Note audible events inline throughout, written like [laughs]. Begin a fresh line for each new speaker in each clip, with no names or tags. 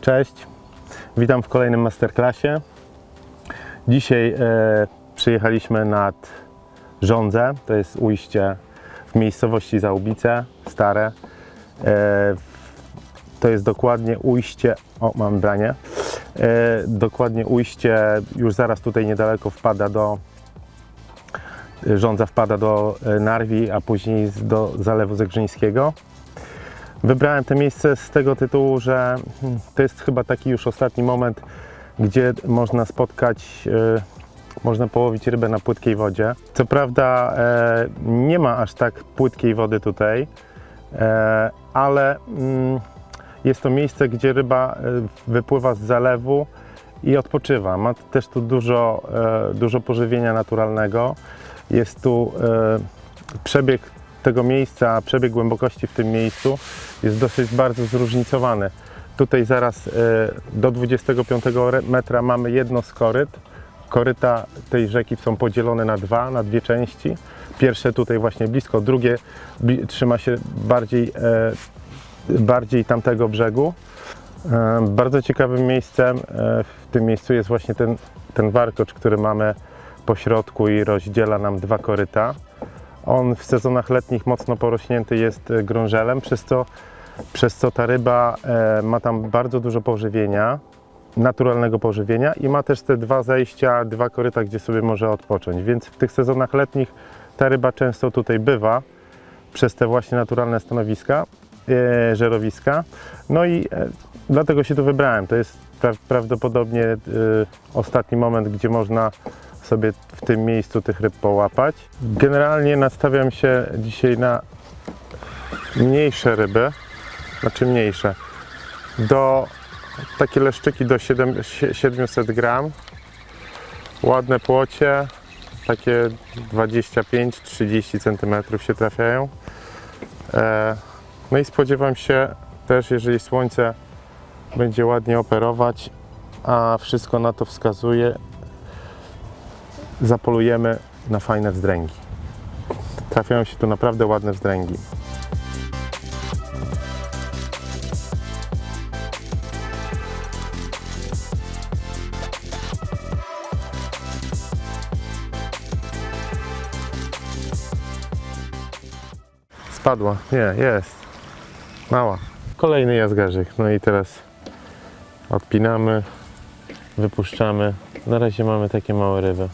Cześć, witam w kolejnym masterclassie. Dzisiaj e, przyjechaliśmy nad Żądzę, to jest ujście w miejscowości Załubice, stare. E, to jest dokładnie ujście, o mam branie, e, dokładnie ujście, już zaraz tutaj niedaleko wpada do, Żądza wpada do e, Narwi, a później do Zalewu Zegrzyńskiego. Wybrałem to miejsce z tego tytułu, że hmm, to jest chyba taki już ostatni moment, gdzie można spotkać, e, można połowić rybę na płytkiej wodzie. Co prawda e, nie ma aż tak płytkiej wody tutaj, e, ale mm, jest to miejsce, gdzie ryba e, wypływa z zalewu i odpoczywa. Ma też tu dużo, dużo pożywienia naturalnego. Jest tu przebieg tego miejsca, przebieg głębokości w tym miejscu jest dosyć bardzo zróżnicowany. Tutaj zaraz e, do 25 re- metra mamy jedno z koryt. Koryta tej rzeki są podzielone na dwa, na dwie części. Pierwsze tutaj właśnie blisko, drugie trzyma się bardziej, e, bardziej tamtego brzegu. E, Bardzo ciekawym miejscem w tym miejscu jest właśnie ten, ten warkocz, który mamy po środku i rozdziela nam dwa koryta. On w sezonach letnich mocno porośnięty jest e, grążelem, przez co, przez co ta ryba e, ma tam bardzo dużo pożywienia, naturalnego pożywienia i ma też te dwa zejścia, dwa koryta, gdzie sobie może odpocząć. Więc w tych sezonach letnich ta ryba często tutaj bywa przez te właśnie naturalne stanowiska, e, żerowiska. No i dlatego się tu wybrałem. To jest pra prawdopodobnie ostatni moment, gdzie można sobie w tym miejscu tych ryb połapać. Generalnie nastawiam się dzisiaj na mniejsze ryby, znaczy mniejsze, do takie leszczyki do 7, 700 gram, ładne płocie, takie 25-30 cm się trafiają. E, no i spodziewam się też, jeżeli słońce będzie ładnie operować, a wszystko na to wskazuje, zapolujemy na fajne wzdręgi. Trafiają się tu naprawdę ładne wzdręgi. Spadła. Nie, jest. Mała. Kolejny jazgarzyk. No i teraz odpinamy, wypuszczamy. Na razie mamy takie małe ryby.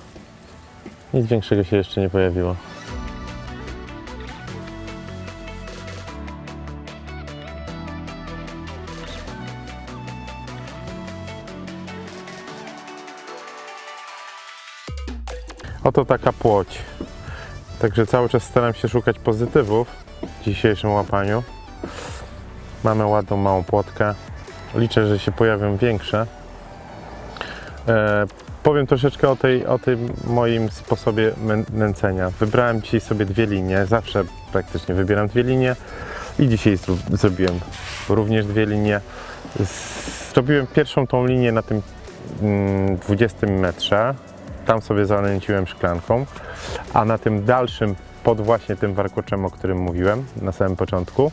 Nic większego się jeszcze nie pojawiło. Oto taka płoć. Także cały czas staram się szukać pozytywów w dzisiejszym łapaniu. Mamy ładną małą płotkę. Liczę, że się pojawią większe. Powiem troszeczkę o, tej, o tym moim sposobie mę- nęcenia. Wybrałem dzisiaj sobie dwie linie. Zawsze praktycznie wybieram dwie linie i dzisiaj zrobiłem również dwie linie. Zrobiłem pierwszą tą linię na tym mm, 20 metrze. Tam sobie zanęciłem szklanką, a na tym dalszym, pod właśnie tym warkoczem, o którym mówiłem na samym początku,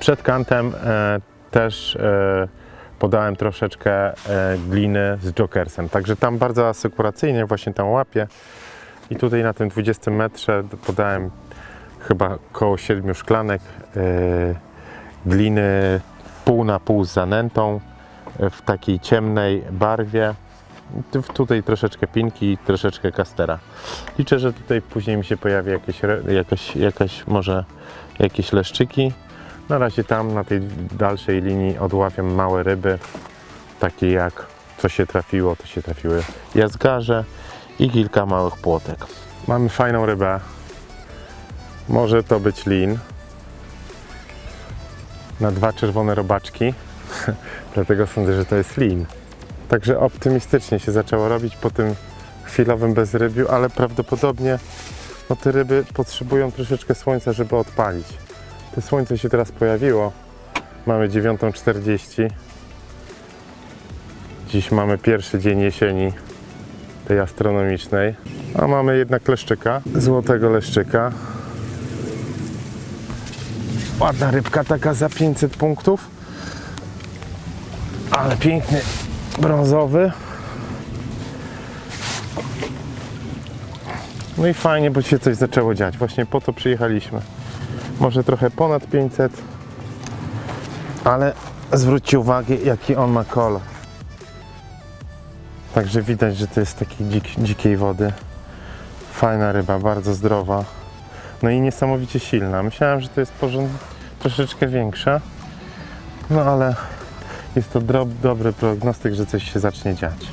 przed kantem e, też e, podałem troszeczkę e, gliny z jokersem. Także tam bardzo asekuracyjnie właśnie tam łapię. I tutaj na tym 20 metrze podałem chyba koło 7 szklanek e, gliny pół na pół z zanętą e, w takiej ciemnej barwie. Tu- Tutaj troszeczkę pinki, troszeczkę kastera. Liczę, że tutaj później mi się pojawi jakieś, jakaś, jakaś może jakieś leszczyki. Na razie tam na tej dalszej linii odławiam małe ryby, takie jak co się trafiło, to się trafiły jazgarze i kilka małych płotek. Mamy fajną rybę. Może to być lin. Na dwa czerwone robaczki. [laughs] Dlatego sądzę, że to jest lin. Także optymistycznie się zaczęło robić po tym chwilowym bezrybiu, ale prawdopodobnie no, te ryby potrzebują troszeczkę słońca, żeby odpalić. To słońce się teraz pojawiło. Mamy 9.40. Dziś mamy pierwszy dzień jesieni tej astronomicznej. A mamy jednak leszczyka, złotego leszczyka. Ładna rybka taka za 500 punktów. Ale piękny brązowy. No i fajnie, bo się coś zaczęło dziać. Właśnie po to przyjechaliśmy. Może trochę ponad 500, ale zwróćcie uwagę, jaki on ma kolor. Także widać, że to jest takiej dzik, dzikiej wody. Fajna ryba, bardzo zdrowa. No i niesamowicie silna. Myślałem, że to jest porząd troszeczkę większa. No ale jest to drob, dobry prognostyk, że coś się zacznie dziać.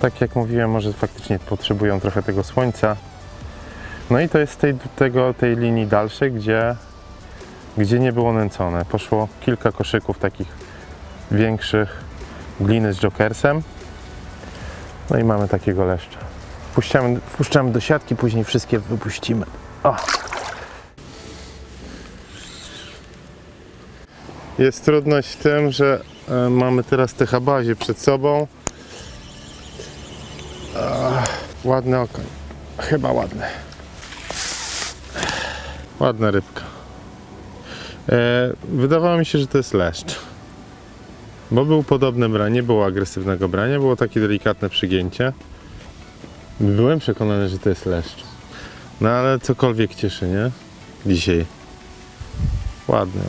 Tak jak mówiłem, może faktycznie potrzebują trochę tego słońca. No i to jest tej, tego, tej linii dalszej, gdzie, gdzie nie było nęcone. Poszło kilka koszyków takich większych gliny z jokersem. No i mamy takiego leszcza. Puszczamy, wpuszczamy do siatki, później wszystkie wypuścimy. O. Jest trudność w tym, że e, mamy teraz te habazie przed sobą. Ach, ładny. Chyba ładny. Ładna rybka. E, wydawało mi się, że to jest leszcz. Bo był podobne branie, nie było agresywnego brania, było takie delikatne przygięcie. Byłem przekonany, że to jest leszcz. No ale cokolwiek cieszy, nie? Dzisiaj. Ładny,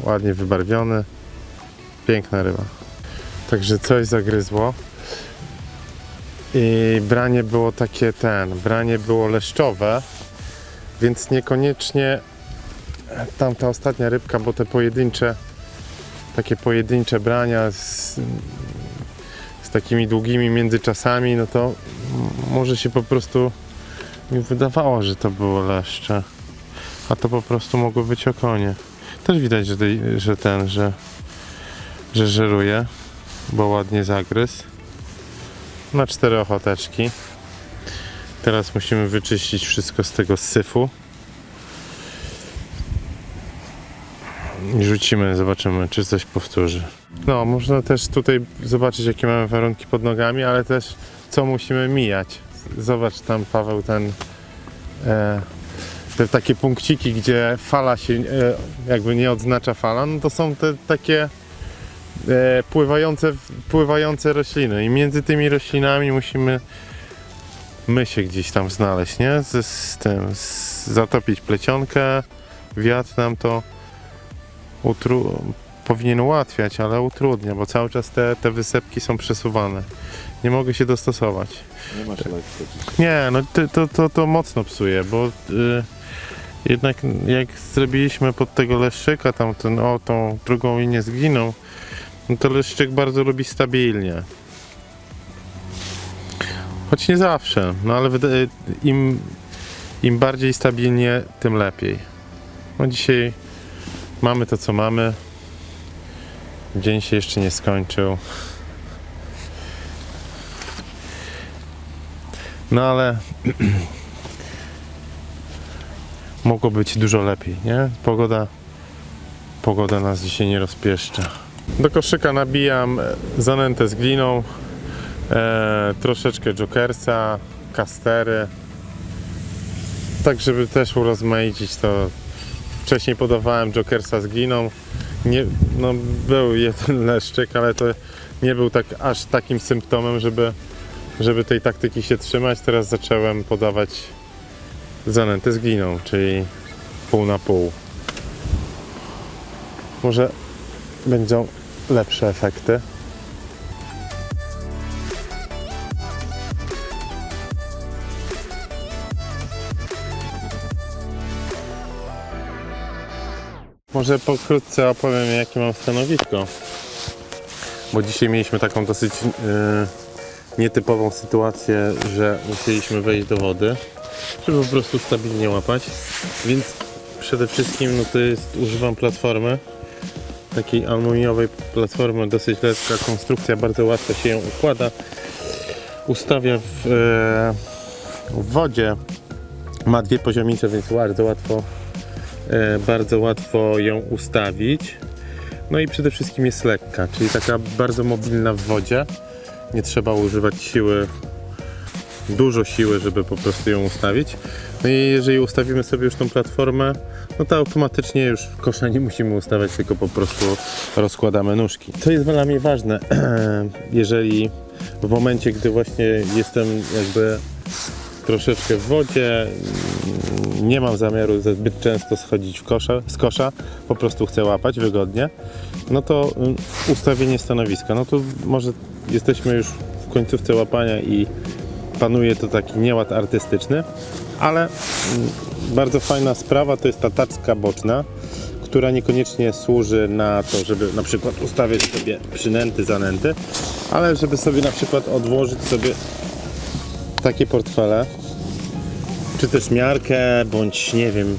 ładnie wybarwiony. Piękna ryba. Także coś zagryzło. I branie było takie ten, branie było leszczowe, więc niekoniecznie tamta ostatnia rybka, bo te pojedyncze, takie pojedyncze brania z, z takimi długimi międzyczasami, no to może się po prostu mi wydawało, że to było leszcze, a to po prostu mogły być okonie. Też widać, że, że ten, że, że żeruje, bo ładnie zagryzł. Na cztery ochoteczki. Teraz musimy wyczyścić wszystko z tego syfu. I rzucimy, zobaczymy, czy coś powtórzy. No, można też tutaj zobaczyć, jakie mamy warunki pod nogami, ale też co musimy mijać. Zobacz tam, Paweł, ten e, te takie punkciki, gdzie fala się e, jakby nie odznacza fala, no to są te takie e, pływające, pływające rośliny i między tymi roślinami musimy my się gdzieś tam znaleźć, nie? Z, z tym, z, zatopić plecionkę, wiatr nam to utru, powinien ułatwiać, ale utrudnia, bo cały czas te, te wysepki są przesuwane. Nie mogę się dostosować.
Nie masz lekko
Nie, no to, to, to, to mocno psuje, bo y, jednak jak zrobiliśmy pod tego leszczyka tam ten, o, tą drugą linię z gliną, no to leszczyk bardzo lubi stabilnie. Choć nie zawsze, no ale wydaje, im, im bardziej stabilnie, tym lepiej. No dzisiaj mamy to co mamy. Dzień się jeszcze nie skończył. No ale [clears throat] mogło być dużo lepiej, nie? Pogoda, pogoda nas dzisiaj nie rozpieszcza. Do koszyka nabijam e, zanętę z gliną, e, troszeczkę jokersa, kastery, tak żeby też urozmaicić to. Wcześniej podawałem jokersa z gliną, nie, no był jeden [laughs] leszczyk, ale to nie był tak aż takim symptomem, żeby żeby tej taktyki się trzymać, teraz zacząłem podawać zanętę z gliną, czyli pół na pół. Może będą lepsze efekty. Może pokrótce opowiem jakie mam stanowisko. Bo dzisiaj mieliśmy taką dosyć yy, nietypową sytuację, że musieliśmy wejść do wody, żeby po prostu stabilnie łapać. Więc przede wszystkim no to jest, używam platformy, takiej aluminiowej platformy, dosyć lekka konstrukcja, bardzo łatwo się ją układa. Ustawia w, e, w wodzie, ma dwie poziomice, więc bardzo łatwo, bardzo łatwo ją ustawić. No i przede wszystkim jest lekka, czyli taka bardzo mobilna w wodzie nie trzeba używać siły, dużo siły, żeby po prostu ją ustawić. No i jeżeli ustawimy sobie już tą platformę, no to automatycznie już kosza nie musimy ustawiać, tylko po prostu rozkładamy nóżki. Co jest dla mnie ważne, [clears throat] jeżeli w momencie, gdy właśnie jestem jakby troszeczkę w wodzie, nie mam zamiaru zbyt często schodzić w kosza, z kosza, po prostu chcę łapać wygodnie, no to mm, ustawienie stanowiska, no to może jesteśmy już w końcówce łapania i panuje to taki nieład artystyczny, ale mm, bardzo fajna sprawa to jest ta tacka boczna, która niekoniecznie służy na to, żeby na przykład ustawiać sobie przynęty, zanęty, ale żeby sobie na przykład odłożyć sobie takie portfele, czy też miarkę, bądź nie wiem,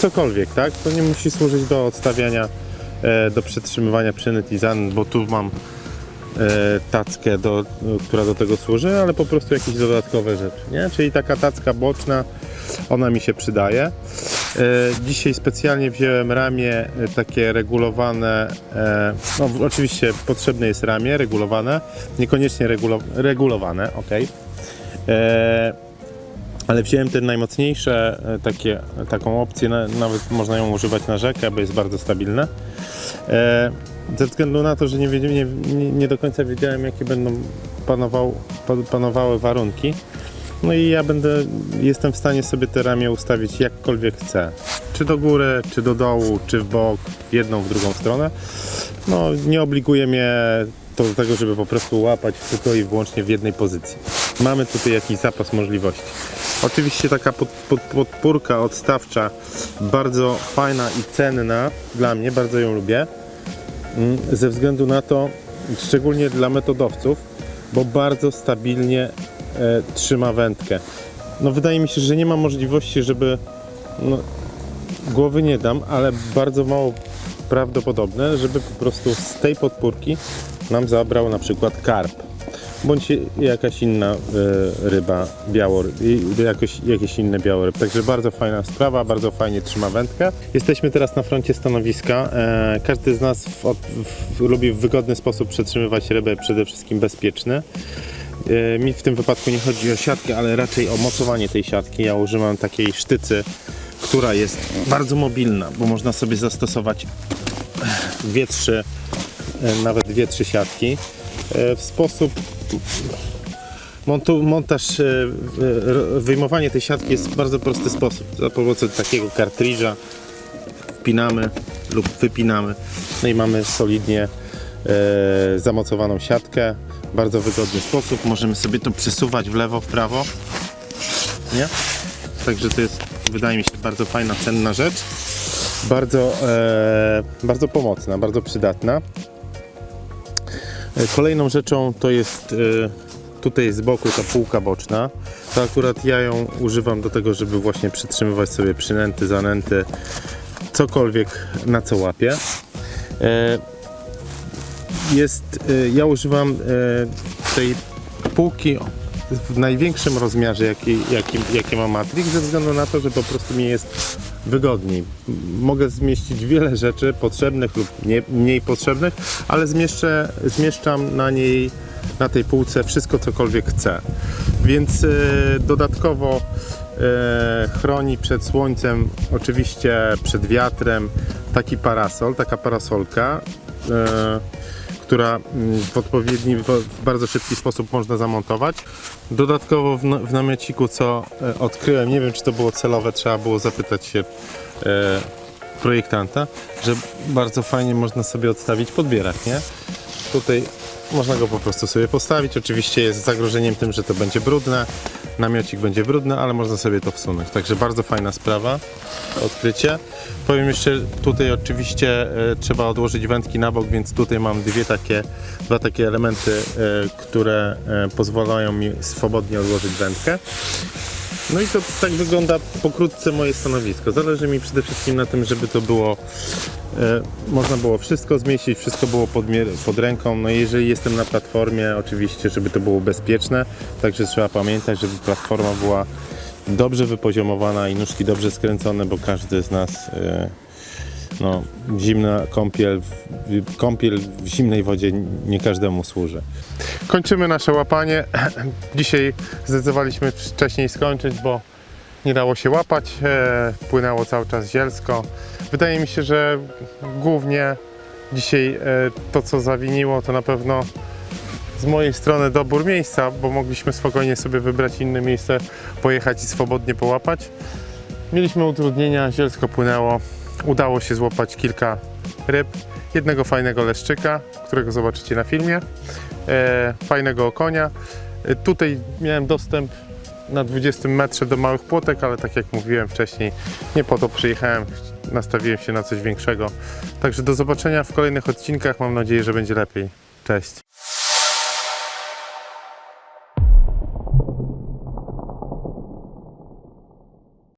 cokolwiek, tak? To nie musi służyć do odstawiania, e, do przetrzymywania przynęt i zanęt, bo tu mam e, tackę, do, która do tego służy, ale po prostu jakieś dodatkowe rzeczy, nie? Czyli taka tacka boczna, ona mi się przydaje. E, Dzisiaj specjalnie wziąłem ramię e, takie regulowane, e, no oczywiście potrzebne jest ramię regulowane, niekoniecznie regulo, regulowane, ok. Ale wziąłem te najmocniejsze, e, takie, taką opcję, na- nawet można ją używać na rzekę, bo jest bardzo stabilne. E, Ze względu na to, że nie, nie, nie, do końca wiedziałem, jakie będą panował, pa- panowały warunki. No i ja będę, jestem w stanie sobie te ramię ustawić jakkolwiek chcę. Czy do góry, czy do dołu, czy w bok, w jedną, w drugą stronę. No, nie obliguje mnie to do tego, żeby po prostu łapać tylko i wyłącznie w jednej pozycji. Mamy tutaj jakiś zapas możliwości. Oczywiście taka pod, pod, podpórka odstawcza, bardzo fajna i cenna dla mnie, bardzo ją lubię. Mm, Ze względu na to, szczególnie dla metodowców, bo bardzo stabilnie e, trzyma wędkę. No wydaje mi się, że nie ma możliwości, żeby no, głowy nie dam, ale bardzo mało prawdopodobne, żeby po prostu z tej podpórki nam zabrał na przykład karp bądź jakaś inna e, ryba, białoryb, jakoś, jakieś inne białoryb. Także bardzo fajna sprawa, bardzo fajnie trzyma wędkę. Jesteśmy teraz na froncie stanowiska. E, każdy z nas w, w, lubi w wygodny sposób przetrzymywać rybę, przede wszystkim bezpieczny. E, Mi w tym wypadku nie chodzi o siatkę, ale raczej o mocowanie tej siatki. Ja używam takiej sztycy, która jest bardzo mobilna, bo można sobie zastosować dwie, trzy, nawet dwie, trzy siatki w sposób montu, montaż, e, e, wyjmowanie tej siatki jest w bardzo prosty sposób. Za pomocą takiego kartridża wpinamy lub wypinamy. No i mamy solidnie e, zamocowaną siatkę. W bardzo wygodny sposób. Możemy sobie to przesuwać w lewo, w prawo. Nie? Także to jest, wydaje mi się, bardzo fajna, cenna rzecz. Bardzo, bardzo pomocna, bardzo przydatna. E, Kolejną rzeczą to jest e, tutaj z boku ta półka boczna. To akurat ja ją używam do tego, żeby właśnie przytrzymywać sobie przynęty, zanęty, cokolwiek na co łapię. E, Jest, ja używam tej półki w największym rozmiarze, jaki, jaki, jaki ma Matrix, ze względu na to, że po prostu mi jest wygodniej. Mogę zmieścić wiele rzeczy potrzebnych lub nie, mniej potrzebnych, ale zmieszczę, zmieszczam na niej, na tej półce wszystko, cokolwiek chcę. Więc e, dodatkowo e, chroni przed słońcem, oczywiście przed wiatrem, taki parasol, taka parasolka. E, która mm, w odpowiedni, w bardzo szybki sposób można zamontować. Dodatkowo w, w namiociku, co e, odkryłem, nie wiem czy to było celowe, trzeba było zapytać się e, projektanta, że bardzo fajnie można sobie odstawić podbierak, nie? Tutaj można go po prostu sobie postawić. Oczywiście jest zagrożeniem tym, że to będzie brudne. Namiocik będzie brudny, ale można sobie to wsunąć. Także bardzo fajna sprawa, odkrycie. Powiem jeszcze, tutaj oczywiście e, trzeba odłożyć wędki na bok, więc tutaj mam dwie takie, dwa takie elementy, e, które e, pozwalają mi swobodnie odłożyć wędkę. No i to tak wygląda pokrótce moje stanowisko. Zależy mi przede wszystkim na tym, żeby to było, e, można było wszystko zmieścić, wszystko było pod, pod ręką. No i jeżeli jestem na platformie, oczywiście, żeby to było bezpieczne, także trzeba pamiętać, żeby platforma była dobrze wypoziomowana i nóżki dobrze skręcone, bo każdy z nas e, no, zimna kąpiel, w- kąpiel w zimnej wodzie nie każdemu służy. Kończymy nasze łapanie. [clears throat] Dzisiaj zdecydowaliśmy wcześniej skończyć, bo nie dało się łapać, e, płynęło cały czas zielsko. Wydaje mi się, że głównie dzisiaj e, to, co zawiniło, to na pewno z mojej strony dobór miejsca, bo mogliśmy spokojnie sobie wybrać inne miejsce, pojechać i swobodnie połapać. Mieliśmy utrudnienia, zielsko płynęło, udało się złapać kilka ryb, jednego fajnego leszczyka, którego zobaczycie na filmie, e, fajnego okonia. E, tutaj miałem dostęp na 20 metrze do małych płotek, ale tak jak mówiłem wcześniej, nie po to przyjechałem, nastawiłem się na coś większego. Także do zobaczenia w kolejnych odcinkach, mam nadzieję, że będzie lepiej. Cześć!